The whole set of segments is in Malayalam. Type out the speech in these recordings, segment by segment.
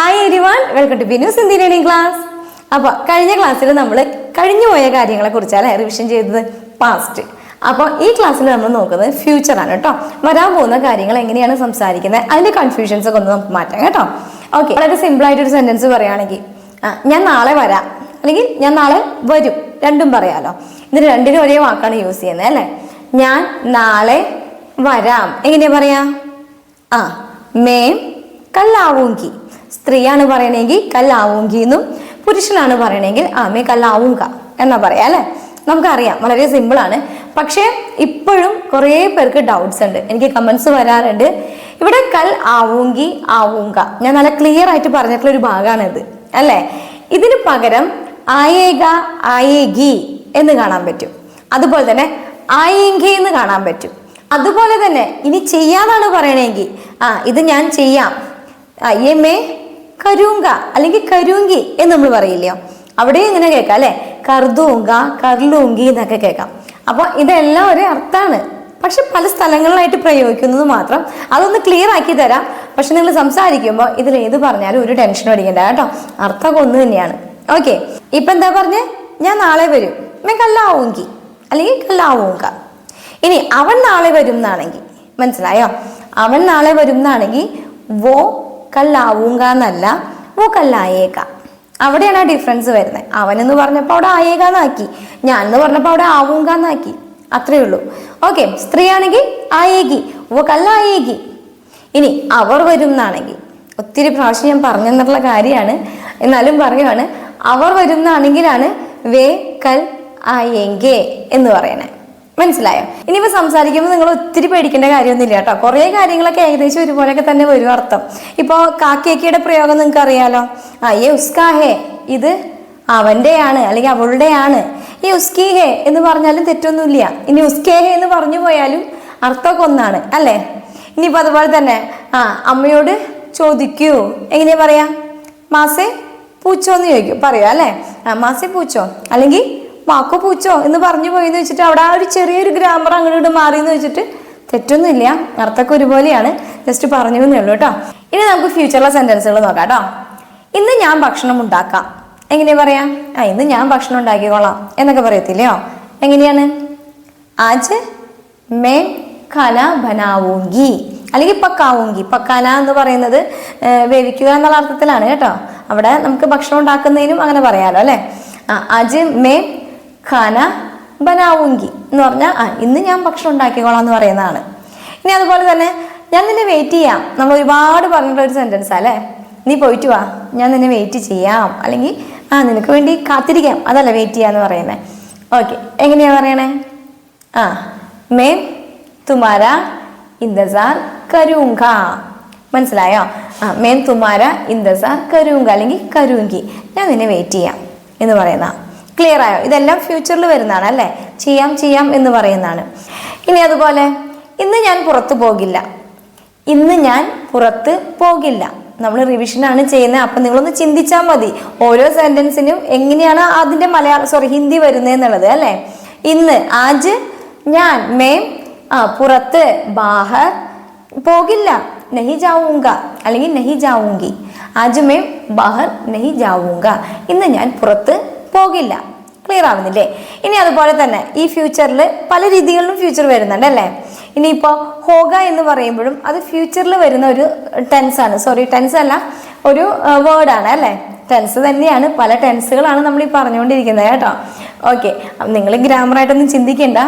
Hi everyone welcome to Binu Sindhi learning class അപ്പോൾ കഴിഞ്ഞ ക്ലാസ്സിൽ നമ്മൾ കഴിഞ്ഞു പോയ കാര്യങ്ങളെ കുറിച്ചാണ് റിവിഷൻ ചെയ്തത് പാസ്റ്റ് അപ്പോൾ ഈ ക്ലാസ്സിൽ നമ്മൾ നോക്കുന്നത് ഫ്യൂച്ചറാണ് കേട്ടോ. വരാൻ പോകുന്ന കാര്യങ്ങൾ എങ്ങനെയാണ് സംസാരിക്കുന്നത് അതിന്റെ കൺഫ്യൂഷൻസ് ഒക്കെ ഒന്ന് നമുക്ക് മാറ്റാം കേട്ടോ. ഓക്കെ വളരെ സിമ്പിൾ ആയിട്ടൊരു സെന്റൻസ് പറയുകയാണെങ്കിൽ ഞാൻ നാളെ വരാം. അല്ലെങ്കിൽ ഞാൻ നാളെ വരും. രണ്ടും പറയാലോ. ഇതിന് രണ്ടിനും ഒരേ വാക്കാണ് യൂസ് ചെയ്യുന്നത് അല്ലേ? ഞാൻ നാളെ വരാം. എങ്ങനെയാ പറയാ? ആ മേം കല്ലാവൂങ്കി സ്ത്രീയാണ് പറയണമെങ്കിൽ കല്ലാവുങ്കി എന്നും പുരുഷനാണ് പറയണമെങ്കിൽ ആമേ കല്ലാവുങ്ക എന്നാ പറയാ അല്ലെ? നമുക്കറിയാം വളരെ സിമ്പിളാണ് പക്ഷേ ഇപ്പോഴും കുറേ പേർക്ക് ഡൗട്ട്സ് ഉണ്ട്. എനിക്ക് കമൻസ് വരാറുണ്ട്. ഇവിടെ കൽ ആവൂങ്കി ആവൂങ്ക ഞാൻ നല്ല ക്ലിയർ ആയിട്ട് പറഞ്ഞിട്ടുള്ള ഒരു ഭാഗമാണിത് അല്ലേ? ഇതിന് പകരം ആയേക ആയേഗി എന്ന് കാണാൻ പറ്റും. അതുപോലെ തന്നെ ആയേങ്കി എന്ന് കാണാൻ പറ്റും. അതുപോലെ തന്നെ ഇനി ചെയ്യാന്നാണ് പറയണമെങ്കിൽ ആ ഇത് ഞാൻ ചെയ്യാം. ആ യമേ കരൂങ്ക അല്ലെങ്കിൽ കരൂങ്കി എന്ന് നമ്മൾ പറയില്ലയോ? അവിടെയും ഇങ്ങനെ കേൾക്കാം അല്ലെ? കർദൂങ്ക കർലൂങ്കി എന്നൊക്കെ കേൾക്കാം. അപ്പൊ ഇതെല്ലാം ഒരേ അർത്ഥമാണ്. പക്ഷെ പല സ്ഥലങ്ങളിലായിട്ട് പ്രയോഗിക്കുന്നത് മാത്രം അതൊന്ന് ക്ലിയർ ആക്കി തരാം. പക്ഷെ നിങ്ങൾ സംസാരിക്കുമ്പോൾ ഇതിൽ ഏത് പറഞ്ഞാലും ഒരു ടെൻഷൻ അടിക്കണ്ട കേട്ടോ. അർത്ഥമൊക്കെ ഒന്ന് തന്നെയാണ്. ഓക്കെ ഇപ്പൊ എന്താ പറഞ്ഞേ? ഞാൻ നാളെ വരും. മേ കല്ലാവൂങ്കി അല്ലെങ്കിൽ കല്ലാവൂങ്ക. ഇനി അവൻ നാളെ വരും എന്നാണെങ്കിൽ മനസ്സിലായോ? അവൻ നാളെ വരും എന്നാണെങ്കിൽ വോ കല്ലാവൂങ്ക എന്നല്ല ഓ കല്ലായേക്ക അവിടെയാണ് ആ ഡിഫറൻസ് വരുന്നത്. അവൻ എന്ന് പറഞ്ഞപ്പോൾ അവിടെ ആയേക എന്നാക്കി ഞാൻ എന്ന് പറഞ്ഞപ്പോൾ അവിടെ ആവൂങ്ക എന്നാക്കി അത്രേ ഉള്ളൂ. ഓക്കെ സ്ത്രീ ആണെങ്കിൽ ആയേകി ഓ കല്ലായേകി ഇനി അവർ വരും എന്നാണെങ്കിൽ ഒത്തിരി പ്രാവശ്യം ഞാൻ പറഞ്ഞു തന്നിട്ടുള്ള കാര്യമാണ്. എന്നാലും പറയുവാണ് അവർ വരുന്നാണെങ്കിലാണ് വേ കൽ ആയെങ്കേ എന്ന് പറയണേ. മനസ്സിലായോ? ഇനിയിപ്പോൾ സംസാരിക്കുമ്പോൾ നിങ്ങൾ ഒത്തിരി പേടിക്കേണ്ട കാര്യമൊന്നുമില്ല കേട്ടോ. കുറേ കാര്യങ്ങളൊക്കെ ഏകദേശം ഒരുപോലെയൊക്കെ തന്നെ വരും അർത്ഥം. ഇപ്പോൾ കാക്കിയക്കിയുടെ പ്രയോഗം നിങ്ങൾക്ക് അറിയാലോ? ആ ഏ ഉസ്കാഹേ ഇത് അവന്റെയാണ് അല്ലെങ്കിൽ അവളുടെയാണ്. ഈ ഉസ്കി ഹേ എന്ന് പറഞ്ഞാലും തെറ്റൊന്നുമില്ല. ഇനി ഉസ്കേ ഹേ എന്ന് പറഞ്ഞു പോയാലും അർത്ഥമൊക്കെ ഒന്നാണ് അല്ലേ? ഇനിയിപ്പോൾ അതുപോലെ തന്നെ ആ അമ്മയോട് ചോദിക്കൂ. എങ്ങനെയാ പറയാ? മാസേ പൂച്ചോ എന്ന് ചോദിക്കും. പറയോ അല്ലേ? ആ മാസേ പൂച്ചോ? അല്ലെങ്കിൽ വാക്കോ പൂച്ചോ എന്ന് പറഞ്ഞു പോയെന്ന് വെച്ചിട്ട് അവിടെ ആ ഒരു ചെറിയൊരു ഗ്രാമർ അങ്ങോട്ട് മാറി എന്ന് വെച്ചിട്ട് തെറ്റൊന്നുമില്ല. അർത്ഥമൊക്കെ ഒരുപോലെയാണ്. ജസ്റ്റ് പറഞ്ഞു എന്നേ ഉള്ളൂ കേട്ടോ. ഇനി നമുക്ക് ഫ്യൂച്ചറിലെ സെന്റൻസുകൾ നോക്കാം കേട്ടോ. ഇന്ന് ഞാൻ ഭക്ഷണം ഉണ്ടാക്കാം. എങ്ങനെയാ പറയാ? ആ ഇന്ന് ഞാൻ ഭക്ഷണം ഉണ്ടാക്കിക്കോളാം എന്നൊക്കെ പറയത്തില്ലയോ എങ്ങനെയാണ്? ആജ് മേ ഖാന ബനാവൂങ്കി. അല്ലെങ്കിൽ പക്കാവൂങ്കി. പക്കാന എന്ന് പറയുന്നത് വേവിക്കുക എന്നുള്ള അർത്ഥത്തിലാണ് കേട്ടോ. അവിടെ നമുക്ക് ഭക്ഷണം ഉണ്ടാക്കുന്നതിനും അങ്ങനെ പറയാലോ അല്ലെ? അജ് മേ ഖാന ബനാവുങ്കി എന്ന് പറഞ്ഞാൽ ആ ഇന്ന് ഞാൻ ഭക്ഷണം ഉണ്ടാക്കിക്കോളാം എന്ന് പറയുന്നതാണ്. ഇനി അതുപോലെ തന്നെ ഞാൻ നിന്നെ വെയിറ്റ് ചെയ്യാം. നമ്മൾ ഒരുപാട് പറഞ്ഞിട്ടുള്ള ഒരു സെന്റൻസ് അല്ലേ? നീ പോയിട്ട് വാ. ഞാൻ നിന്നെ വെയിറ്റ് ചെയ്യാം. അല്ലെങ്കിൽ ആ നിനക്ക് വേണ്ടി കാത്തിരിക്കാം. അതല്ല വെയിറ്റ് ചെയ്യാന്ന് പറയുന്നത് ഓക്കെ എങ്ങനെയാ പറയണേ? ആ മേം തുമാര ഇന്തസാർ കരൂങ്ക. മനസ്സിലായോ? ആ മേം തുമാര ഇന്തസാർ കരൂങ്ക അല്ലെങ്കിൽ കരൂങ്കി. ഞാൻ നിന്നെ വെയിറ്റ് ചെയ്യാം എന്ന് പറയുന്ന ക്ലിയർ ആയോ? ഇതെല്ലാം ഫ്യൂച്ചറിൽ വരുന്നതാണ് അല്ലേ? ചെയ്യാം ചെയ്യാം എന്ന് പറയുന്നതാണ്. ഇനി അതുപോലെ ഇന്ന് ഞാൻ പുറത്തു പോകില്ല. ഇന്ന് ഞാൻ പുറത്ത് പോകില്ല. നമ്മൾ റിവിഷനാണ് ചെയ്യുന്നത്. അപ്പം നിങ്ങളൊന്ന് ചിന്തിച്ചാൽ മതി. ഓരോ സെന്റൻസിനും എങ്ങനെയാണ് അതിന്റെ മലയാളം സോറി ഹിന്ദി വരുന്നതെന്നുള്ളത് അല്ലേ? ഇന്ന് ആജ് ഞാൻ മേം ആ പുറത്ത് ബാഹർ പോകില്ല. നഹി ജാവൂങ്ക അല്ലെങ്കിൽ നഹി ജാവൂങ്കി. ആജ് മേം ബാഹർ നഹി ജാവൂങ്ക. ഇന്ന് ഞാൻ പുറത്ത് പോകില്ല. ക്ലിയർ ആവുന്നില്ലേ? ഇനി അതുപോലെ തന്നെ ഈ ഫ്യൂച്ചറിൽ പല രീതികളിലും ഫ്യൂച്ചർ വരുന്നുണ്ട് അല്ലേ? ഇനിയിപ്പോൾ ഹോഗ എന്ന് പറയുമ്പോഴും അത് ഫ്യൂച്ചറിൽ വരുന്ന ഒരു ടെൻസ് ആണ്. സോറി ടെൻസ് അല്ല ഒരു വേർഡാണ് അല്ലേ? ടെൻസ് തന്നെയാണ്. പല ടെൻസുകളാണ് നമ്മൾ ഈ പറഞ്ഞുകൊണ്ടിരിക്കുന്നത് കേട്ടോ. ഓക്കെ നിങ്ങൾ ഗ്രാമറായിട്ടൊന്നും ചിന്തിക്കേണ്ട.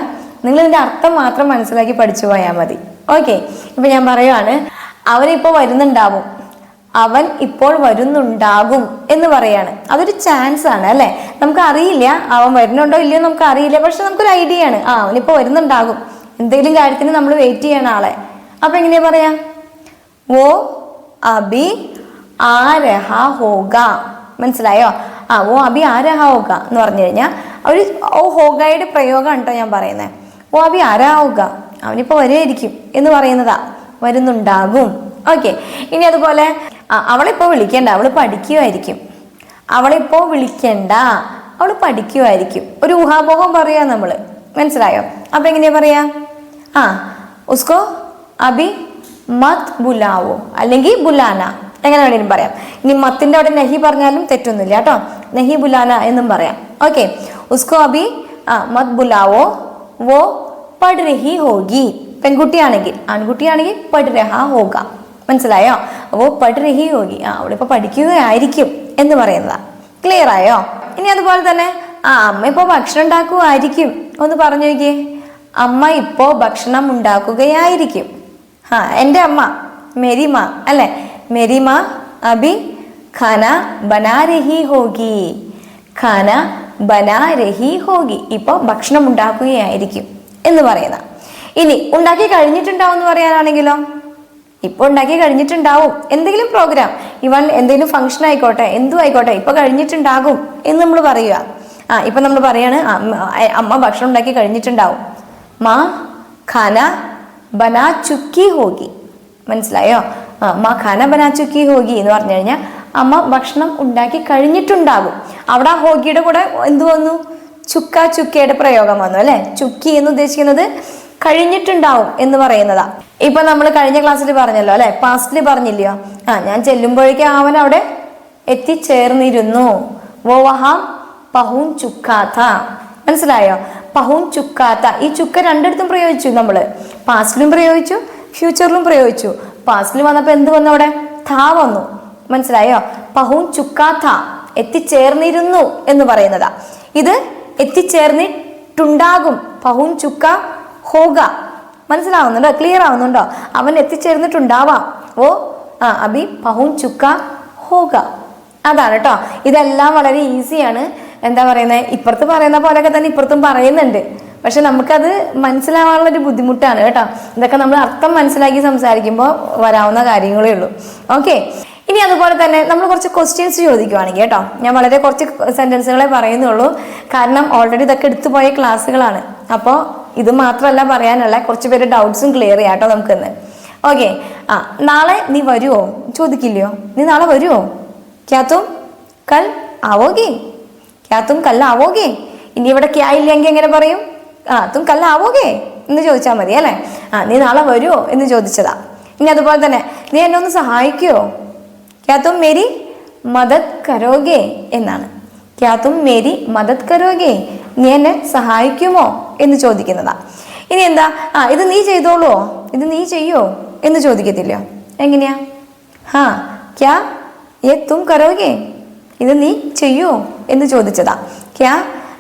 നിങ്ങൾ ഇതിന്റെ അർത്ഥം മാത്രം മനസ്സിലാക്കി പഠിച്ചു പോയാൽ മതി. ഓക്കെ ഇപ്പം ഞാൻ പറയുവാണ് അവരിപ്പോൾ വരുന്നുണ്ടാവും. അവൻ ഇപ്പോൾ വരുന്നുണ്ടാകും എന്ന് പറയാണ്. അതൊരു ചാൻസ് ആണ് അല്ലെ? നമുക്ക് അറിയില്ല അവൻ വരുന്നുണ്ടോ ഇല്ലയോ നമുക്ക് അറിയില്ല പക്ഷെ നമുക്കൊരു ഐഡിയ ആണ്. ആ അവനിപ്പോ വരുന്നുണ്ടാകും. എന്തെങ്കിലും കാര്യത്തിന് നമ്മൾ വെയിറ്റ് ചെയ്യണം ആളെ. അപ്പൊ എങ്ങനെയാ പറയാ? ഓ അബി ആരഹ ഹോഗ. മനസ്സിലായോ? ആ ഓ അബി ആരഹ ഹോഗ എന്ന് പറഞ്ഞു കഴിഞ്ഞാൽ ഒരു ഓ ഹോഗയുടെ പ്രയോഗമാണ് കേട്ടോ ഞാൻ പറയുന്നത് ഓ അബി ആരഹ അവനിപ്പോ വരുമായിരിക്കും എന്ന് പറയുന്നതാ. വരുന്നുണ്ടാകും. ഓക്കെ ഇനി അതുപോലെ ആ, അവളിപ്പോ വിളിക്കണ്ട. അവൾ പഠിക്കുമായിരിക്കും അവളിപ്പോൾ വിളിക്കണ്ട. അവൾ പഠിക്കുമായിരിക്കും ഒരു ഊഹാപോഹം പറയാം നമ്മൾ മനസ്സിലായോ? അപ്പം എങ്ങനെയാ പറയാ? ആ ഉസ്കോ അബി മത് ബുലാവോ. അല്ലെങ്കിൽ ബുലാന. എങ്ങനെ വേണേലും പറയാം. ഇനി മത്തിന്റെ അവിടെ നഹി പറഞ്ഞാലും തെറ്റൊന്നുമില്ല കേട്ടോ. നഹി ബുലാന എന്നും പറയാം. ഓക്കെ. ഉസ്കോ അബി ആ മത് ബുലാവോ വോ പഠ് രഹി ഹോഗി. പെൺകുട്ടിയാണെങ്കിൽ ആൺകുട്ടിയാണെങ്കിൽ പഠ് രഹ ഹോഗ. മനസ്സിലായോ? അപ്പോൾ പഠ് രഹി ഹോഗി ആ അവളിപ്പോൾ പഠിക്കുകയായിരിക്കും എന്ന് പറയുന്നതാ. ക്ലിയർ ആയോ? ഇനി അതുപോലെ തന്നെ ആ അമ്മ ഇപ്പോൾ ഭക്ഷണം ഉണ്ടാക്കുമായിരിക്കും ഒന്ന് പറഞ്ഞു നോക്കിയേ. അമ്മ ഇപ്പോൾ ഭക്ഷണം ഉണ്ടാക്കുകയായിരിക്കും. ആ എന്റെ അമ്മ മെരിമ അല്ലേ? മെരിമ അബി ഖാന ബനാ രഹി ഹോഗി ഖാന ബനാ രഹി ഹോഗി ഇപ്പോൾ ഭക്ഷണം ഉണ്ടാക്കുകയായിരിക്കും എന്ന് പറയുന്ന ഇനി ഉണ്ടാക്കി കഴിഞ്ഞിട്ടുണ്ടാവും എന്ന് പറയാനാണെങ്കിലോ? ഇപ്പൊ ഉണ്ടാക്കി കഴിഞ്ഞിട്ടുണ്ടാവും. എന്തെങ്കിലും പ്രോഗ്രാം ഇവൺ എന്തെങ്കിലും ഫംഗ്ഷൻ ആയിക്കോട്ടെ എന്തു ആയിക്കോട്ടെ ഇപ്പൊ കഴിഞ്ഞിട്ടുണ്ടാകും എന്ന് നമ്മൾ പറയുക. ആ ഇപ്പൊ നമ്മൾ പറയാണ് അമ്മ ഭക്ഷണം ഉണ്ടാക്കി കഴിഞ്ഞിട്ടുണ്ടാവും. മാ ഖാന ബനാ ചുക്കി ഹോഗി. മനസ്സിലായോ? ആ മാ ഖാന ബനാ ചുക്കി ഹോഗി എന്ന് പറഞ്ഞു കഴിഞ്ഞാൽ അമ്മ ഭക്ഷണം ഉണ്ടാക്കി കഴിഞ്ഞിട്ടുണ്ടാകും. അവിടെ ആ ഹോഗിയുടെ കൂടെ എന്ത് വന്നു? ചുക്ക ചുക്കയുടെ പ്രയോഗം വന്നു അല്ലെ? ചുക്കി എന്ന് ഉദ്ദേശിക്കുന്നത് കഴിഞ്ഞിട്ടുണ്ടാവും എന്ന് പറയുന്നതാ. ഇപ്പൊ നമ്മൾ കഴിഞ്ഞ ക്ലാസ്സിൽ പറഞ്ഞല്ലോ അല്ലെ? പാസ്റ്റിൽ പറഞ്ഞില്ലയോ? ആ ഞാൻ ചെല്ലുമ്പോഴേക്കും അവൻ അവിടെ എത്തിച്ചേർന്നിരുന്നു. ചുക്കാത്ത. മനസ്സിലായോ? പഹുൻ ചുക്കാത്ത. ഈ ചുക്ക രണ്ടിടത്തും പ്രയോഗിച്ചു നമ്മൾ പാസ്റ്റിലും പ്രയോഗിച്ചു ഫ്യൂച്ചറിലും പ്രയോഗിച്ചു. പാസ്റ്റിൽ വന്നപ്പോൾ എന്ത് വന്നു അവിടെ? ഥാ വന്നു. മനസ്സിലായോ? പഹുൻ ചുക്കാത്ത. എത്തിച്ചേർന്നിരുന്നു എന്ന് പറയുന്നതാ. ഇത് എത്തിച്ചേർന്നിട്ടുണ്ടാകും. പഹുൻ ചുക്ക ഹോഗ. മനസ്സിലാവുന്നുണ്ടോ? ക്ലിയർ ആവുന്നുണ്ടോ? അവൻ എത്തിച്ചേർന്നിട്ടുണ്ടാവാം. ഓ ആ അബി പഹും ചുക്ക ഹോക അതാണ് കേട്ടോ ഇതെല്ലാം വളരെ ഈസിയാണ് എന്താ പറയുന്നത് ഇപ്പുറത്ത് പറയുന്ന പോലെയൊക്കെ തന്നെ ഇപ്പുറത്തും പറയുന്നുണ്ട്. പക്ഷെ നമുക്കത് മനസ്സിലാവാനുള്ള ഒരു ബുദ്ധിമുട്ടാണ് കേട്ടോ. ഇതൊക്കെ നമ്മൾ അർത്ഥം മനസ്സിലാക്കി സംസാരിക്കുമ്പോൾ വരാവുന്ന കാര്യങ്ങളേ ഉള്ളൂ. ഓക്കെ ഇനി അതുപോലെ തന്നെ നമ്മൾ കുറച്ച് ക്വസ്റ്റ്യൻസ് ചോദിക്കുവാണെങ്കിൽ കേട്ടോ ഞാൻ വളരെ കുറച്ച് സെന്റൻസുകളെ പറയുന്നുള്ളൂ. കാരണം ഓൾറെഡി ഇതൊക്കെ എടുത്തു പോയ ക്ലാസ്സുകളാണ് അപ്പോൾ ഇത് മാത്രമല്ല പറയാനുള്ള കുറച്ച് പേര് ഡൗട്ട്സും ക്ലിയർ ചെയ്യാം കേട്ടോ നമുക്കിന്ന്. ഓക്കെ ആ നാളെ നീ വരുമോ ചോദിക്കില്ലയോ? നീ നാളെ വരുമോ ക്യാത്തും കൽ ആവോഗേ ക്യാത്തും കല്ലാവോകെ ഇനി ഇവിടെ ക്യാ ഇല്ലെങ്കിൽ എങ്ങനെ പറയും? ആ തും കല്ലാവോകെ എന്ന് ചോദിച്ചാൽ മതി അല്ലേ? ആ നീ നാളെ വരുമോ എന്ന് ചോദിച്ചതാ. ഇനി അതുപോലെ തന്നെ നീ എന്നെ ഒന്ന് സഹായിക്കുമോ ക്യാ തും മേരി മദത് കരോഗേ എന്നാണ്. ക്യാ തും മേരി മദത് കരോഗേ നീ എന്നെ സഹായിക്കുമോ? എന്ന് ചോദിക്കുന്നതാ. ഇനി എന്താ? ആ ഇത് നീ ചെയ്തോളുവോ ഇത് നീ ചെയ്യോ? എന്ന് ചോദിക്കത്തില്ല. എങ്ങനെയാ? ഹാ ക്യാ ഏ തും കരോഗേ? ഇത് നീ ചെയ്യോ? എന്ന് ചോദിച്ചതാ. ക്യാ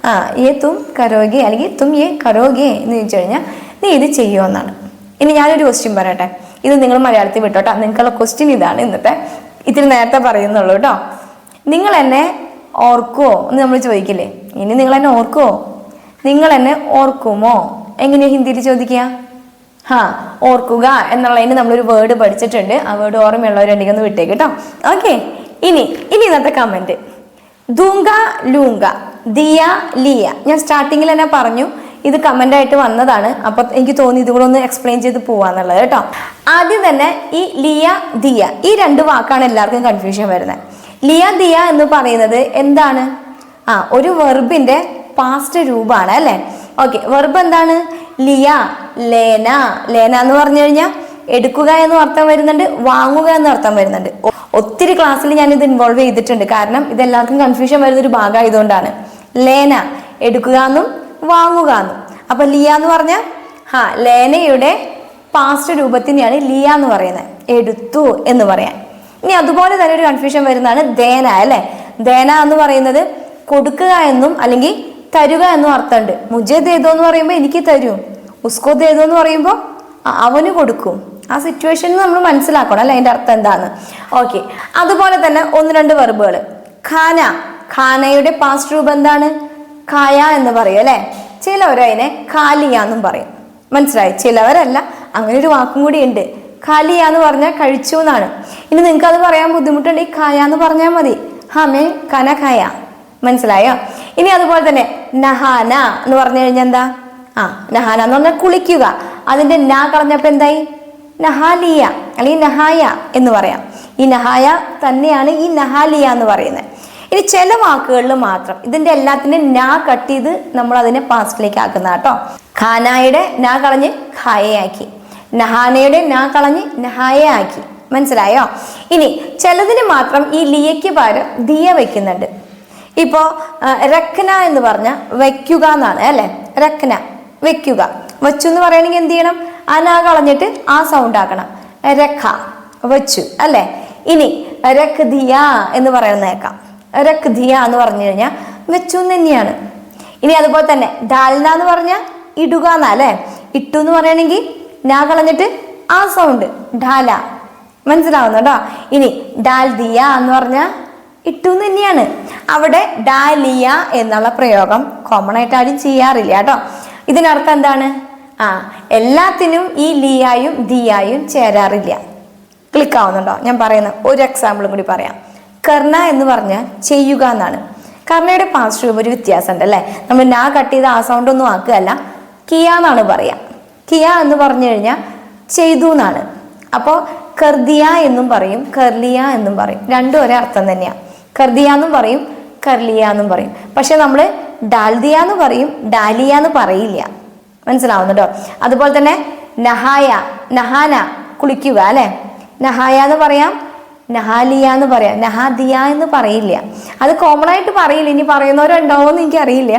ആ ഏ തും കരോഗേ? അല്ലെങ്കിൽ തും ഏ കരോഗേ? എന്ന് ചോദിച്ചു കഴിഞ്ഞാൽ നീ ഇത് ചെയ്യുമോ എന്നാണ്. ഇനി ഞാനൊരു ക്വസ്റ്റ്യൻ പറയട്ടെ. ഇത് നിങ്ങൾ മലയാളത്തിൽ വിട്ടോട്ടെ. നിങ്ങൾക്കുള്ള ക്വസ്റ്റ്യൻ ഇതാണ് ഇന്നത്തെ ഇത്തിരി നേരത്തെ പറയുന്നുള്ളൂ കേട്ടോ നിങ്ങൾ എന്നെ ഓർക്കുമോ എന്ന് നമ്മൾ ചോദിക്കില്ലേ? ഇനി നിങ്ങൾ എന്നെ ഓർക്കുമോ നിങ്ങൾ എന്നെ ഓർക്കുമോ? എങ്ങനെയാ ഹിന്ദിയിൽ ചോദിക്കുക? ഹാ ഓർക്കുക എന്നുള്ളതിന് നമ്മളൊരു വേർഡ് പഠിച്ചിട്ടുണ്ട്. ആ വേർഡ് ഓർമ്മയുള്ളവരുണ്ടെങ്കിൽ ഒന്ന് വിട്ടേക്ക് കേട്ടോ ഓക്കെ ഇനി ഇനി ഇന്നത്തെ കമന്റ് ദൂങ്ക ലൂങ്ക ദിയ ലിയ. ഞാൻ സ്റ്റാർട്ടിങ്ങിൽ തന്നെ പറഞ്ഞു. ഇത് കമന്റ് ആയിട്ട് വന്നതാണ്. അപ്പൊ എനിക്ക് തോന്നി ഇതുകൂടെ ഒന്ന് എക്സ്പ്ലെയിൻ ചെയ്ത് പോവാന്നുള്ളത് കേട്ടോ. ആദ്യം തന്നെ ഈ ലിയ ദിയ ഈ രണ്ട് വാക്കാണ് എല്ലാവർക്കും കൺഫ്യൂഷൻ വരുന്നത്. ലിയ ദിയ എന്ന് പറയുന്നത് എന്താണ്? ആ ഒരു വെർബിന്റെ പാസ്റ്റ് രൂപമാണ് അല്ലേ? ഓക്കെ വെർബ് എന്താണ്? ലിയ ലേന ലേന എന്ന് പറഞ്ഞു കഴിഞ്ഞാൽ എടുക്കുക എന്ന് അർത്ഥം വരുന്നുണ്ട് വാങ്ങുക എന്ന് അർത്ഥം വരുന്നുണ്ട്. ഒത്തിരി ക്ലാസ്സിൽ ഞാൻ ഇത് ഇൻവോൾവ് ചെയ്തിട്ടുണ്ട്. കാരണം ഇതെല്ലാവർക്കും കൺഫ്യൂഷൻ വരുന്ന ഒരു ഭാഗമായതുകൊണ്ടാണ്. ലേന എടുക്കുക എന്നും വാങ്ങുക എന്ന് അപ്പൊ ലിയ എന്ന് പറഞ്ഞ ഹാ ലേനയുടെ പാസ്റ്റ് രൂപത്തിനെയാണ് ലിയ എന്ന് പറയുന്നത്. എടുത്തു എന്ന് പറയാൻ. ഇനി അതുപോലെ തന്നെ ഒരു കൺഫ്യൂഷൻ വരുന്നതാണ് ദേന അല്ലെ? ദേന എന്ന് പറയുന്നത് കൊടുക്കുക എന്നും അല്ലെങ്കിൽ തരുക എന്നും അർത്ഥമുണ്ട്. മുജെ ദേതോ എന്ന് പറയുമ്പോൾ എനിക്ക് തരും. ഉസ്കോ ദേതോ എന്ന് പറയുമ്പോൾ അവന് കൊടുക്കും. ആ സിറ്റുവേഷൻ നമ്മൾ മനസ്സിലാക്കണം അല്ലെ? അതിന്റെ അർത്ഥം എന്താണ് ഓക്കെ അതുപോലെ തന്നെ ഒന്ന് രണ്ട് വെർബുകൾ ഖാന. ഖാനയുടെ പാസ്റ്റ് രൂപം എന്താണ്? കായ എന്ന് പറയും അല്ലെ? ചിലവർ അതിനെ കാലിയ എന്നും പറയും. മനസ്സിലായി? ചിലവരല്ല. അങ്ങനെ ഒരു വാക്കും കൂടി ഉണ്ട്. കാലിയ എന്ന് പറഞ്ഞാൽ കഴിച്ചു എന്നാണ്. ഇനി നിങ്ങൾക്ക് അത് പറയാൻ ബുദ്ധിമുട്ടുണ്ട്. ഈ കായ എന്ന് പറഞ്ഞാൽ മതി. ഹമേ കന കായ. മനസ്സിലായോ? ഇനി അതുപോലെ തന്നെ നഹാന എന്ന് പറഞ്ഞു കഴിഞ്ഞാൽ എന്താ? ആ നഹാന എന്ന് പറഞ്ഞാൽ കുളിക്കുക. അതിന്റെ ന കളഞ്ഞപ്പോ എന്തായി? നഹാലിയ. അല്ലെങ്കിൽ നഹായ എന്ന് പറയാം. ഈ നഹായ തന്നെയാണ് ഈ നഹാലിയ എന്ന് പറയുന്നത്. ഇനി ചില വാക്കുകളിൽ മാത്രം ഇതിന്റെ എല്ലാത്തിനും നാ കട്ട് ചെയ്ത് നമ്മൾ അതിനെ പാസ്റ്റിലേക്ക് ആക്കുന്ന കേട്ടോ. ഖാനായുടെ നാ കളഞ്ഞ് ഖായയാക്കി നഹാനയുടെ നാ കളഞ്ഞ് നഹായയാക്കി മനസ്സിലായോ? ഇനി ചിലതിന് മാത്രം ഈ ലിയയ്ക്ക് പകരം ദിയ വെക്കുന്നുണ്ട്. ഇപ്പോ രക്ന എന്ന് പറഞ്ഞ വെക്കുക എന്നാണ് അല്ലെ? രക്ന വെക്കുക. വച്ചു എന്ന് പറയണമെങ്കിൽ എന്ത് ചെയ്യണം? ആ അനാ കളഞ്ഞിട്ട് ആ സൗണ്ട് ആക്കണം. രഖ വച്ചു അല്ലെ? ഇനി രഖ് ദിയ എന്ന് പറയുന്നത് രഖ് എന്ന് പറഞ്ഞു കഴിഞ്ഞാൽ വെച്ചു തന്നെയാണ്. ഇനി അതുപോലെ തന്നെ ഡാൽന എന്ന് പറഞ്ഞാൽ ഇടുക എന്നാ അല്ലേ? ഇട്ടു എന്ന് പറയുകയാണെങ്കിൽ നാ കളഞ്ഞിട്ട് ആ സൗണ്ട് ഡാല മനസ്സിലാവുന്നുണ്ടോ ഇനി ഡാൽ ദിയ എന്ന് പറഞ്ഞാൽ ഇട്ടു തന്നെയാണ്. അവിടെ ഡാലിയ എന്നുള്ള പ്രയോഗം കോമൺ ആയിട്ട് ആരും ചെയ്യാറില്ല കേട്ടോ ഇതിനർത്ഥം എന്താണ്? ആ എല്ലാത്തിനും ഈ ലിയായും ദിയായും ചേരാറില്ല. ക്ലിക്ക് ആവുന്നുണ്ടോ? ഞാൻ പറയുന്ന ഒരു എക്സാമ്പിളും കൂടി പറയാം. കർണ എന്ന് പറഞ്ഞാൽ ചെയ്യുക എന്നാണ്. കർണയുടെ പാസ്റ്റ് ഒരു വ്യത്യാസമുണ്ട് അല്ലേ? നമ്മൾ നാ കട്ട് ചെയ്ത് ആ സൗണ്ട് ഒന്നും ആക്കുകയല്ല. കിയ എന്നാണ് പറയാ. കിയ എന്ന് പറഞ്ഞു കഴിഞ്ഞാൽ ചെയ്തു എന്നാണ്. അപ്പോൾ കർദിയ എന്നും പറയും കർലിയ എന്നും പറയും. രണ്ടും ഒരേ അർത്ഥം തന്നെയാണ് കർദിയ എന്നും പറയും കർലിയ എന്നും പറയും. പക്ഷെ നമ്മൾ ഡാൽദിയ എന്ന് പറയും ഡാലിയ എന്ന് പറയില്ല. മനസ്സിലാവുന്നുണ്ടോ? അതുപോലെ തന്നെ നഹായ നഹാന കുളിക്കുക അല്ലേ? നഹായ എന്ന് പറയാം നഹാലിയ എന്ന് പറയാം. നഹാദിയ എന്ന് പറയില്ല. അത് കോമൺ ആയിട്ട് പറയില്ല. ഇനി പറയുന്നവരുണ്ടാവോ എന്ന് എനിക്ക് അറിയില്ല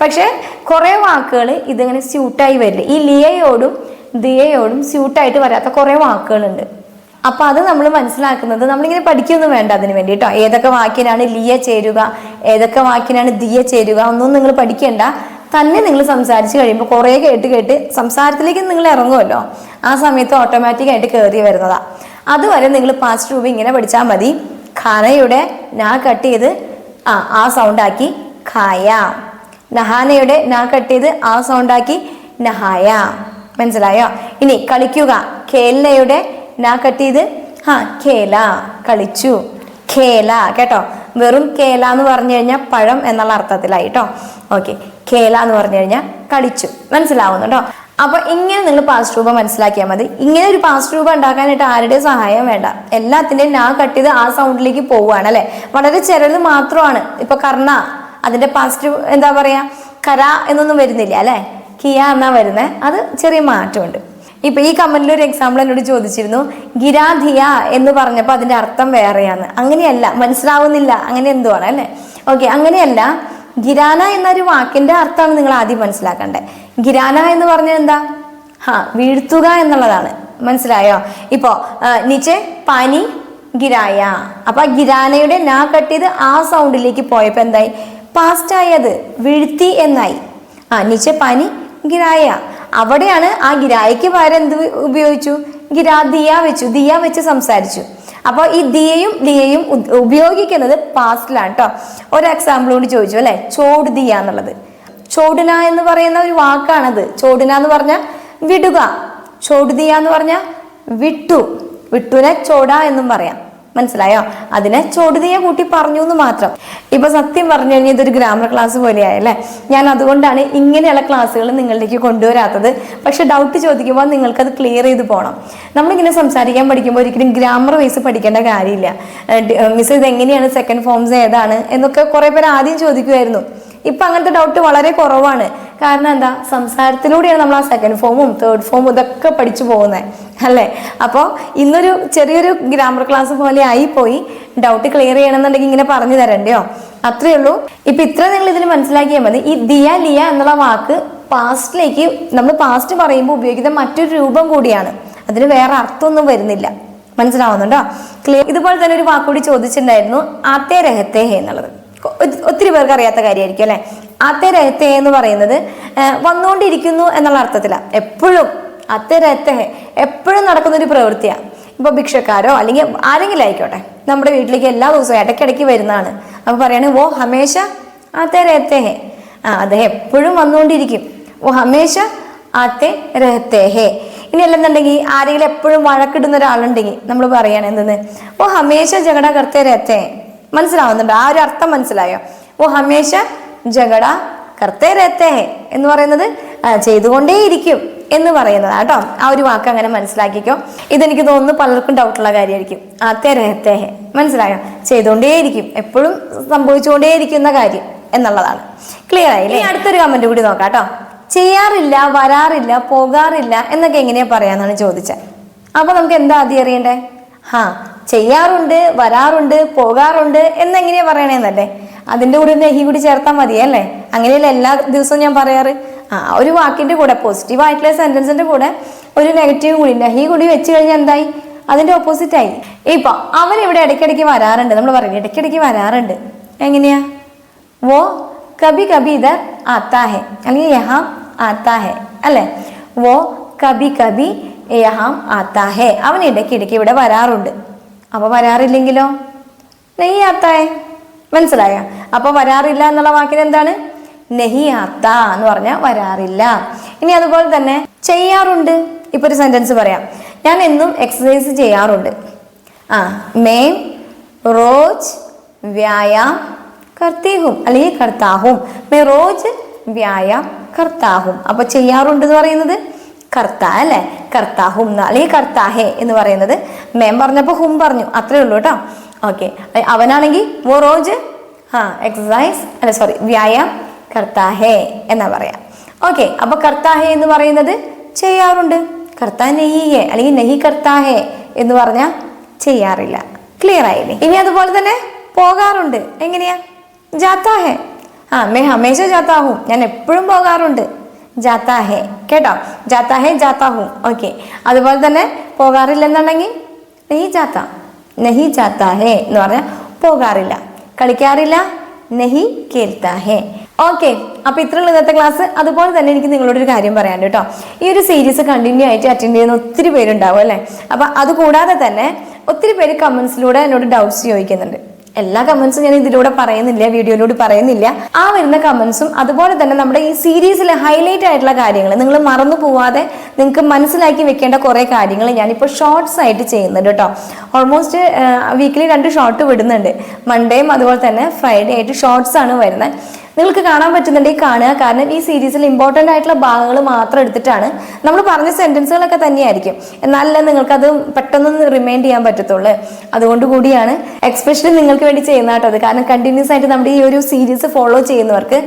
പക്ഷെ കുറെ വാക്കുകൾ ഇതിങ്ങനെ സ്യൂട്ടായി വരില്ല? ഈ ലിയയോടും ദിയയോടും സ്യൂട്ടായിട്ട് വരാത്ത കുറേ വാക്കുകളുണ്ട്. അപ്പൊ അത് നമ്മൾ മനസ്സിലാക്കുന്നത് നമ്മളിങ്ങനെ പഠിക്കൊന്നും വേണ്ട അതിന് വേണ്ടി കേട്ടോ. ഏതൊക്കെ വാക്കിനാണ് ലിയ ചേരുക? ഏതൊക്കെ വാക്കിനാണ് ദിയ ചേരുക? ഒന്നും നിങ്ങൾ പഠിക്കേണ്ട. തന്നെ നിങ്ങൾ സംസാരിച്ച് കഴിയുമ്പോൾ കുറേ കേട്ട് കേട്ട് സംസാരത്തിലേക്ക് നിങ്ങൾ ഇറങ്ങുമല്ലോ. ആ സമയത്ത് ഓട്ടോമാറ്റിക്കായിട്ട് കയറി വരുന്നതാ. അതുവരെ നിങ്ങൾ പാസ്റ്റ് രൂപ ഇങ്ങനെ പഠിച്ചാൽ മതി. ഖാനയുടെ നാ കട്ട് ചെയ്ത് ആ ആ സൗണ്ടാക്കി ഖായ. നഹാനയുടെ നാ കട്ട് ചെയ്ത് ആ സൗണ്ടാക്കി നഹായ. മനസ്സിലായോ? ഇനി കളിക്കുക. കേലയുടെ നാ കട്ട് ചെയ്ത് ആ കേല കളിച്ചു. ഖേല കേട്ടോ? വെറും കേല എന്ന് പറഞ്ഞു കഴിഞ്ഞാൽ പഴം എന്നുള്ള അർത്ഥത്തിലായി കേട്ടോ? ഓക്കെ കേല എന്ന് പറഞ്ഞു കഴിഞ്ഞാൽ കളിച്ചു. മനസ്സിലാവുന്നുണ്ടോ? അപ്പൊ ഇങ്ങനെ നിങ്ങൾ പാസ്റ്റ് രൂപ മനസ്സിലാക്കിയാൽ മതി. ഇങ്ങനെ ഒരു പാസ്റ്റ് രൂപ ഉണ്ടാക്കാനായിട്ട് ആരുടെയും സഹായം വേണ്ട. എല്ലാത്തിന്റെയും നാ കട്ട് ചെയ്ത് ആ സൗണ്ടിലേക്ക് പോവുകയാണ് അല്ലെ? വളരെ ചെറുത് മാത്രമാണ്. ഇപ്പൊ കർണ അതിന്റെ പാസ്റ്റ് എന്താ പറയാ? കര എന്നൊന്നും വരുന്നില്ല അല്ലെ? കിയ എന്നാ വരുന്നത് അത് ചെറിയ മാറ്റമുണ്ട്. ഇപ്പൊ ഈ കമന്റിൽ ഒരു എക്സാമ്പിൾ എന്നോട് ചോദിച്ചിരുന്നു ഗിരാധിയ എന്ന് പറഞ്ഞപ്പോൾ അതിന്റെ അർത്ഥം വേറെയാണ്. അങ്ങനെയല്ല മനസ്സിലാവുന്നില്ല. അങ്ങനെ എന്തുവാണ് അല്ലെ? ഓക്കെ അങ്ങനെയല്ല ഗിരാന എന്നൊരു വാക്കിന്റെ അർത്ഥമാണ് നിങ്ങൾ ആദ്യം മനസ്സിലാക്കേണ്ടത്. ഗിരാന എന്ന് പറഞ്ഞാൽ എന്താ? ഹാ വീഴ്ത്തുക എന്നുള്ളതാണ്. മനസ്സിലായോ? ഇപ്പോ നിച്ചെ പാനി ഗിരായ. അപ്പൊ ഗിരാനയുടെ നാ കട്ടിയത് ആ സൗണ്ടിലേക്ക് പോയപ്പോ എന്തായി? പാസ്റ്റ് ആയത്. വീഴ്ത്തി എന്നായി. ആ നിച്ചെ പനി ഗിരായ. അവിടെയാണ് ആ ഗിരായക്ക് പകരം എന്ത് ഉപയോഗിച്ചു? ഗിരാ ദിയ വെച്ചു. ദിയ വെച്ച് സംസാരിച്ചു. അപ്പോൾ ഈ ദിയയും ലിയയും ഉപയോഗിക്കുന്നത് പാസ്റ്റിലാണ് കേട്ടോ ഒരു എക്സാമ്പിൾ കൊണ്ട് ചോദിച്ചു അല്ലെ? ചോട് ദിയ എന്നുള്ളത്. ചോടുന എന്ന് പറയുന്ന ഒരു വാക്കാണത്. ചോടുന എന്ന് പറഞ്ഞാൽ വിടുക. ദിയ എന്ന് പറഞ്ഞാൽ വിട്ടു. വിട്ടുനെ ചോട എന്നും പറയാം. മനസ്സിലായോ? അതിനെ ചോടുതീയ കൂട്ടി പറഞ്ഞു എന്ന് മാത്രം. ഇപ്പൊ സത്യം പറഞ്ഞു കഴിഞ്ഞാൽ ഇതൊരു ഗ്രാമർ ക്ലാസ് പോലെയായല്ലേ? ഞാൻ അതുകൊണ്ടാണ് ഇങ്ങനെയുള്ള ക്ലാസ്സുകൾ നിങ്ങളിലേക്ക് കൊണ്ടുവരാത്തത്. പക്ഷെ ഡൗട്ട് ചോദിക്കുമ്പോൾ നിങ്ങൾക്ക് അത് ക്ലിയർ ചെയ്ത് പോകണം നമ്മളിങ്ങനെ സംസാരിക്കാൻ പഠിക്കുമ്പോൾ ഒരിക്കലും ഗ്രാമർ വൈസ് പഠിക്കേണ്ട കാര്യമില്ല. മിസ് ഇത് എങ്ങനെയാണ്? സെക്കൻഡ് ഫോംസ് ഏതാണ്? എന്നൊക്കെ കുറെ പേര് ആദ്യം ചോദിക്കുമായിരുന്നു ഇപ്പൊ അങ്ങനത്തെ ഡൗട്ട് വളരെ കുറവാണ്. കാരണം എന്താ? സംസാരത്തിലൂടെയാണ് നമ്മൾ ആ സെക്കൻഡ് ഫോമും തേർഡ് ഫോമും ഇതൊക്കെ പഠിച്ചു പോകുന്നത് അല്ലേ? അപ്പോൾ ഇന്നൊരു ചെറിയൊരു ഗ്രാമർ ക്ലാസ് പോലെ ആയി പോയി ഡൗട്ട് ക്ലിയർ ചെയ്യണമെന്നുണ്ടെങ്കിൽ ഇങ്ങനെ പറഞ്ഞു തരണ്ടയോ അത്രേ ഉള്ളൂ. ഇപ്പൊ ഇത്ര നിങ്ങൾ ഇതിൽ മനസ്സിലാക്കിയാൽ മതി. ഈ ദിയ ലിയ എന്നുള്ള വാക്ക് പാസ്റ്റിലേക്ക് നമ്മൾ പാസ്റ്റ് പറയുമ്പോൾ ഉപയോഗിക്കുന്ന മറ്റൊരു രൂപം കൂടിയാണ്. അതിന് വേറെ അർത്ഥമൊന്നും വരുന്നില്ല. മനസ്സിലാവുന്നുണ്ടോ? ക്ലിയർ ഇതുപോലെ തന്നെ ഒരു വാക്കുകൂടി ചോദിച്ചിട്ടുണ്ടായിരുന്നു. ആത്തേ രഹത്തേ ഹേ എന്നുള്ളത്. ഒത്തിരി പേർക്ക് അറിയാത്ത കാര്യമായിരിക്കും അല്ലെ? അത്തരത്തെ എന്ന് പറയുന്നത് വന്നുകൊണ്ടിരിക്കുന്നു എന്നുള്ള അർത്ഥത്തിലാണ് എപ്പോഴും അത്തരത്തെ എപ്പോഴും നടക്കുന്ന ഒരു പ്രവൃത്തിയാണ് ഇപ്പൊ ഭിക്ഷക്കാരോ അല്ലെങ്കിൽ ആരെങ്കിലും ആയിക്കോട്ടെ നമ്മുടെ വീട്ടിലേക്ക് എല്ലാ ദിവസവും ഇടയ്ക്കിടയ്ക്ക് വരുന്നതാണ്. അപ്പൊ പറയണേ ഓ ഹമേശ ആത്തേ രഹത്തേ ഹേ. ആ അദ്ദേഹം എപ്പോഴും വന്നുകൊണ്ടിരിക്കും. ഓ ഹമേശ ആത്തെ രഹത്തേ ഹേ. ഇനി അല്ലെന്നുണ്ടെങ്കിൽ ആരെങ്കിലും എപ്പോഴും വഴക്കിടുന്ന ഒരാളുണ്ടെങ്കിൽ നമ്മൾ പറയാണ് എന്തെന്ന്? ഓ ഹമേശ ജഗട കർത്തേ രഹത്തേ മനസ്സിലാവുന്നുണ്ട്. ആ ഒരു അർത്ഥം മനസ്സിലായോ? ഓ ഹമേശ ജഗട കർത്തേ രത്തേ എന്ന് പറയുന്നത് ആ, ചെയ്തുകൊണ്ടേയിരിക്കും എന്ന് പറയുന്നത്. കേട്ടോ ആ ഒരു വാക്ക് അങ്ങനെ മനസ്സിലാക്കിക്കോ. ഇതെനിക്ക് തോന്നുന്നു പലർക്കും ഡൗട്ടുള്ള കാര്യമായിരിക്കും. ആത്തേ രഹത്തേ ഹേ മനസ്സിലായോ? ചെയ്തുകൊണ്ടേയിരിക്കും എപ്പോഴും സംഭവിച്ചുകൊണ്ടേയിരിക്കുന്ന കാര്യം എന്നുള്ളതാണ്. ക്ലിയർ ആയി ഇനി അടുത്തൊരു കമന്റ് കൂടി നോക്കാം കേട്ടോ. ചെയ്യാറില്ല വരാറില്ല പോകാറില്ല എന്നൊക്കെ എങ്ങനെയാ പറയാന്നാണ് ചോദിച്ചത്. അപ്പൊ നമുക്ക് എന്താ ആദ്യം അറിയണ്ടേ? ഹാ ചെയ്യാറുണ്ട് വരാറുണ്ട് പോകാറുണ്ട് എന്നെങ്ങനെയാ പറയണേന്നല്ലേ? അതിന്റെ കൂടെ നെഹി കൂടി ചേർത്താൽ മതിയല്ലേ അങ്ങനെയല്ല എല്ലാ ദിവസവും ഞാൻ പറയാറ്? ആ ഒരു വാക്കിന്റെ കൂടെ പോസിറ്റീവ് ആയിട്ടുള്ള സെന്റൻസിന്റെ കൂടെ ഒരു നെഗറ്റീവ് കൂടി നെഹി കൂടി വെച്ച് കഴിഞ്ഞാൽ എന്തായി? അതിന്റെ ഓപ്പോസിറ്റായി ഇപ്പം അവൻ ഇവിടെ ഇടയ്ക്കിടയ്ക്ക് വരാറുണ്ട്. നമ്മൾ പറയുന്നത് ഇടയ്ക്കിടയ്ക്ക് വരാറുണ്ട്. എങ്ങനെയാ? വോ കബി കബി ഇതർ ആത്താഹെ. അല്ലെങ്കിൽ യഹാം ആത്താഹെ. അല്ലേ? വോ കബി കബി യഹാം ആത്താഹേ. അവൻ ഇടയ്ക്ക് ഇടയ്ക്ക് ഇവിടെ വരാറുണ്ട്. അപ്പോൾ വരാറില്ലെങ്കിലോ? നെയ് ആത്തായ. മനസ്സിലായ? അപ്പൊ വരാറില്ല എന്നുള്ള വാക്കിന് എന്താണ്? നെഹി ആത്ത എന്ന് പറഞ്ഞാൽ വരാറില്ല. ഇനി അതുപോലെ തന്നെ ചെയ്യാറുണ്ട്. ഇപ്പൊ ഒരു സെന്റൻസ് പറയാം. ഞാൻ എന്നും എക്സസൈസ് ചെയ്യാറുണ്ട്. ആ മേ റോജ് വ്യായാം കർത്തീഹും അല്ലെങ്കിൽ കർത്താഹും. മേ റോജ് വ്യായാം കർത്താഹും. അപ്പൊ ചെയ്യാറുണ്ട് എന്ന് പറയുന്നത് കർത്ത അല്ലെ? കർത്താ ഹും അല്ലെങ്കിൽ കർത്താഹേ എന്ന് പറയുന്നത് മേം പറഞ്ഞപ്പോൾ ഹും പറഞ്ഞു. അത്രേ ഉള്ളൂ കേട്ടോ. ഓക്കെ. അവനാണെങ്കിൽ വോ റോജ് ആ എക്സസൈസ് അല്ല സോറി വ്യായാം കർത്താഹേ എന്നാ പറയാം. ഓക്കെ. അപ്പൊ കർത്താഹേ എന്ന് പറയുന്നത് ചെയ്യാറുണ്ട്. കർത്താ നെഹിയെ അല്ലെങ്കിൽ നെഹി കർത്താഹേ എന്ന് പറഞ്ഞാൽ ചെയ്യാറില്ല. ക്ലിയർ ആയില്ലേ? ഇനി അതുപോലെ തന്നെ പോകാറുണ്ട്. എങ്ങനെയാ? ജാത്താഹേ ആ മേ ഹമേശ ജാത്താഹും ഞാൻ എപ്പോഴും പോകാറുണ്ട്. ജാത്താ ഹേ കേട്ടോ? ജാത്താ ഹേ ജാത്താ ഹും ഓക്കെ അതുപോലെ തന്നെ പോകാറില്ലെന്നുണ്ടെങ്കിൽ നെഹി ജാത്ത നെഹി ജാത്താ ഹേ എന്ന് പറഞ്ഞാൽ പോകാറില്ല। കളിക്കാറില്ല നെഹി കേൾത്താ ഹേ ഓക്കെ അപ്പൊ ഇത്രയുള്ള ഇന്നത്തെ ക്ലാസ് അതുപോലെ തന്നെ എനിക്ക് നിങ്ങളോട് ഒരു കാര്യം പറയാനുണ്ട് കേട്ടോ. ഈ ഒരു സീരീസ് കണ്ടിന്യൂ ആയിട്ട് അറ്റൻഡ് ചെയ്യുന്ന ഒത്തിരി പേരുണ്ടാവും അല്ലേ? അപ്പൊ അത് കൂടാതെ തന്നെ ഒത്തിരി പേര് കമന്റ്സിലൂടെ എന്നോട് ഡൗട്ട്സ് ചോദിക്കുന്നുണ്ട്. എല്ലാ കമന്റ്സും ഞാൻ ഇതിലൂടെ പറയുന്നില്ല വീഡിയോയിലൂടെ പറയുന്നില്ല. ആ വരുന്ന കമന്റ്സും അതുപോലെ തന്നെ നമ്മുടെ ഈ സീരീസിലെ ഹൈലൈറ്റ് ആയിട്ടുള്ള കാര്യങ്ങൾ നിങ്ങൾ മറന്നു പോവാതെ നിങ്ങൾക്ക് മനസ്സിലാക്കി വെക്കേണ്ട കുറേ കാര്യങ്ങൾ ഞാനിപ്പോൾ ഷോർട്സ് ആയിട്ട് ചെയ്യുന്നുണ്ട് കേട്ടോ ഓൾമോസ്റ്റ് വീക്കിലി രണ്ട് ഷോർട്ട് വിടുന്നുണ്ട് മൺഡേയും അതുപോലെ തന്നെ ഫ്രൈഡേ ആയിട്ട് ഷോർട്സ് ആണ് വരുന്നത്. നിങ്ങൾക്ക് കാണാൻ പറ്റുന്നുണ്ടെങ്കിൽ കാണുക. കാരണം ഈ സീരീസിൽ ഇമ്പോർട്ടന്റ് ആയിട്ടുള്ള ഭാഗങ്ങൾ മാത്രം എടുത്തിട്ടാണ് നമ്മൾ പറഞ്ഞ സെന്റൻസുകളൊക്കെ തന്നെയായിരിക്കും. എന്നാലല്ലേ നിങ്ങൾക്കത് പെട്ടെന്ന് റിമൈൻഡ് ചെയ്യാൻ പറ്റത്തുള്ളൂ. അതുകൊണ്ട് കൂടിയാണ് എക്സ്പെഷ്യലി നിങ്ങൾക്ക് വേണ്ടി ചെയ്യുന്ന കേട്ടോ അത്. കാരണം കണ്ടിന്യൂസ് ആയിട്ട് നമ്മുടെ ഈ ഒരു സീരീസ് ഫോളോ ചെയ്യുന്നവർക്ക്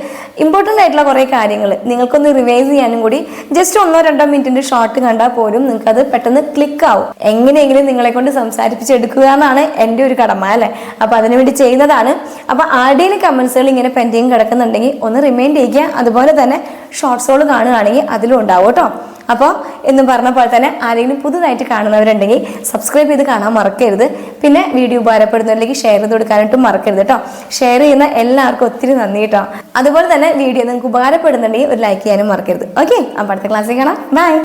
ഇമ്പോർട്ടന്റ് ആയിട്ടുള്ള കുറേ കാര്യങ്ങൾ നിങ്ങൾക്കൊന്ന് റിവൈസ് ചെയ്യാനും കൂടി ജസ്റ്റ് ഒന്നോ രണ്ടോ മിനിറ്റിന്റെ ഷോർട്ട് കണ്ടാൽ പോലും നിങ്ങൾക്ക് അത് പെട്ടെന്ന് ക്ലിക്ക് ആവും. എങ്ങനെയെങ്കിലും നിങ്ങളെ കൊണ്ട് സംസാരിപ്പിച്ചെടുക്കുക എന്നാണ് എന്റെ ഒരു കടമ അല്ലേ? അപ്പോൾ അതിനുവേണ്ടി ചെയ്യുന്നതാണ്. അപ്പോൾ ആരുടെയും കമൻസുകൾ ഇങ്ങനെ പെൻഡിങ് കിടക്കുന്നുണ്ടെങ്കിൽ ഒന്ന് റിമൈൻഡ് ചെയ്യുക. അതുപോലെ തന്നെ ഷോർട്സുകൾ കാണുകയാണെങ്കിൽ അതിലും ഉണ്ടാവും കേട്ടോ. അപ്പോൾ എന്നും പറഞ്ഞ പോലെ തന്നെ ആരെങ്കിലും പുതുതായിട്ട് കാണുന്നവരുണ്ടെങ്കിൽ സബ്സ്ക്രൈബ് ചെയ്ത് കാണാൻ മറക്കരുത്. പിന്നെ വീഡിയോ ഉപകാരപ്പെടുന്നവരിലേക്ക് ഷെയർ ചെയ്ത് കൊടുക്കാനായിട്ടും മറക്കരുത് കേട്ടോ. ഷെയർ ചെയ്യുന്ന എല്ലാവർക്കും ഒത്തിരി നന്ദി കേട്ടോ. അതുപോലെ തന്നെ വീഡിയോ നിങ്ങൾക്ക് ഉപകാരപ്പെടുന്നുണ്ടെങ്കിൽ ഒരു ലൈക്ക് ചെയ്യാനും മറക്കരുത്. ഓക്കെ അപ്പോൾ അടുത്ത ക്ലാസ്സിൽ കാണാം. ബൈ